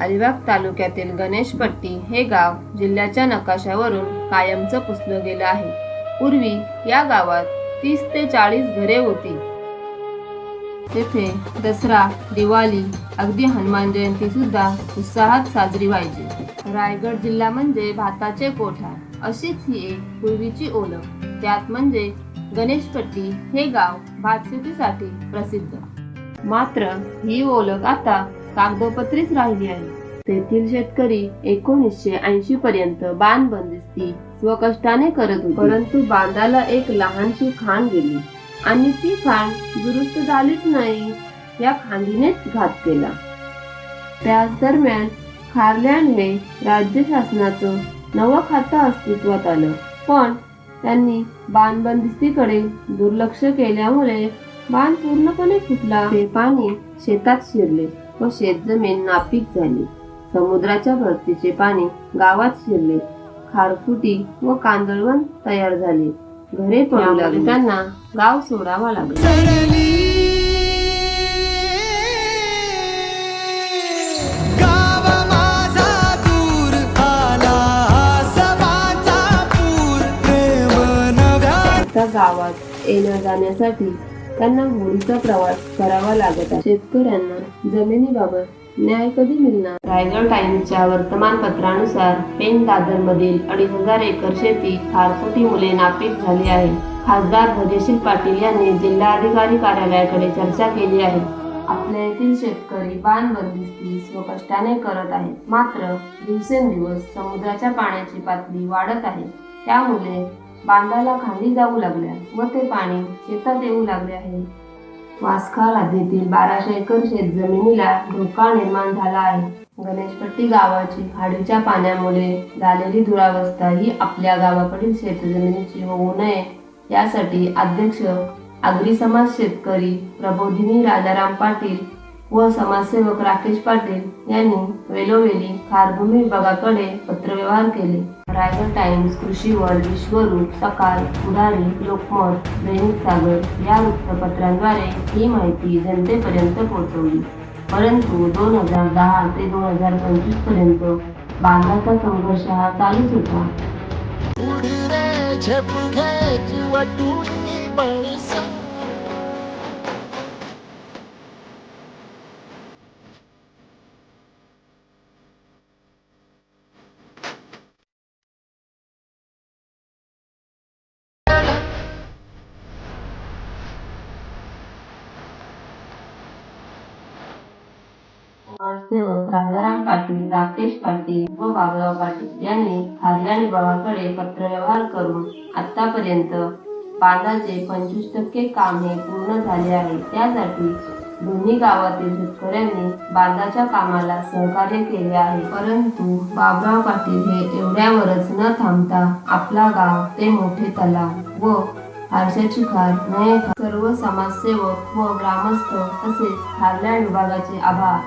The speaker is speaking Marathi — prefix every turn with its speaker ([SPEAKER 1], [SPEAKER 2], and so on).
[SPEAKER 1] अलिबाग तालुक्यातील गणेशपट्टी हे गाव जिल्ह्याच्या नकाशावरून कायमचं पुसलं गेलं आहे. पूर्वी या गावात तीस ते चाळीस घरे होती. तेथे दसरा दिवाळी अगदी हनुमान जयंती सुद्धा उत्साहात साजरी व्हायची. रायगड जिल्हा म्हणजे भाताचे कोठा अशीच ही एक पूर्वीची ओळख. त्यात म्हणजे गणेशपट्टी हे गाव भातशेतीसाठी प्रसिद्ध. मात्र ही ओळख आता कागदोपत्रीच राहिली आहे. तेथील शेतकरी एकोणीसशे ऐंशी पर्यंत बांध बंदिस्ती स्वकष्टाने करत होते. परंतु बांधाला एक लहानशी खाण गेली आणि ती खाण दुरुस्त झालीच नाही या खांदीनेच घात केला. त्याच दरम्यान खारल्याने राज्य शासनाचं नवं खातं अस्तित्वात आलं. पण त्यांनी बांध बंदिस्तीकडे दुर्लक्ष केल्यामुळे बांध पूर्णपणे फुटला. ते पाणी शेतात शिरले. व शेतजमीन नापीक झाली. समुद्राच्या भरतीचे पाणी गावात शिरले. खारफुटी व कांदळवन तयार झाले. घरे पडू लागली. त्यांना गाव सोडावा लागला. गावात येण्या जाण्यासाठी त्यांना होडीचा प्रवास करावा लागत आहे. शेतकऱ्यांना जमिनीबाबत न्याय कधी मिळणार? रायगड टाइम्सच्या वर्तमानपत्रानुसार पेन दादर मधील अडीच हजार एकर शेती खारफुटी मुले नापीक झाली आहे. खासदार धैर्यशील पाटील यांनी जिल्हाधिकारी कार्यालयाकडे चर्चा केली आहे. आपल्या येथील शेतकरी बांध स्वकष्टाने करत आहेत. मात्र दिवसेंदिवस समुद्राच्या पाण्याची पातळी वाढत आहे. त्यामुळे बांधाला खाली जाऊ लागल्या व ते पाणी शेतात येऊ लागले आहे. वासखा हद्दीतील बाराशे एकर शेत जमिनीला धोका निर्माण झाला आहे. गणेशपट्टी गावाची खाडीच्या पाण्यामुळे झालेली दुरावस्था ही आपल्या गावाकडील शेतजमिनीची होऊ नये यासाठी अध्यक्ष आगरी समाज शेतकरी प्रबोधिनी राजाराम पाटील व समाजसेवक राकेश पाटील यांनी वेलोवेली खारभूमी विभागाकडे पत्रव्यवहार केले. रायगड टाइम्स कृषीवर विश्वरूप सकाळ पुढारी लोकमत दैनिक सागर या वृत्तपत्रांद्वारे ही माहिती जनतेपर्यंत पोहोचवली. परंतु दोन हजार दहा ते दोन हजार पंचवीसपर्यंत बांधाचा संघर्ष हा चालूच होता.
[SPEAKER 2] उडरे
[SPEAKER 1] पाटील राकेश पाटील व बाबुराव पाटील यांनी खासदार विभागाकडे पत्रव्यवहार करून आतापर्यंत बांधाचे पंचवीस टक्के काम हे पूर्ण झाले आहे. त्यासाठी दोन्ही गावातील शेतकऱ्यांनी बांधाच्या कामाला सहकार्य केले आहे. परंतु बाबराव पाटील हे एवढ्यावरच न थांबता आपला गाव ते मोठे तलाव व आरशाची खार नये सर्व समाजसेवक व ग्रामस्थ तसेच खारल्या विभागाचे आभार.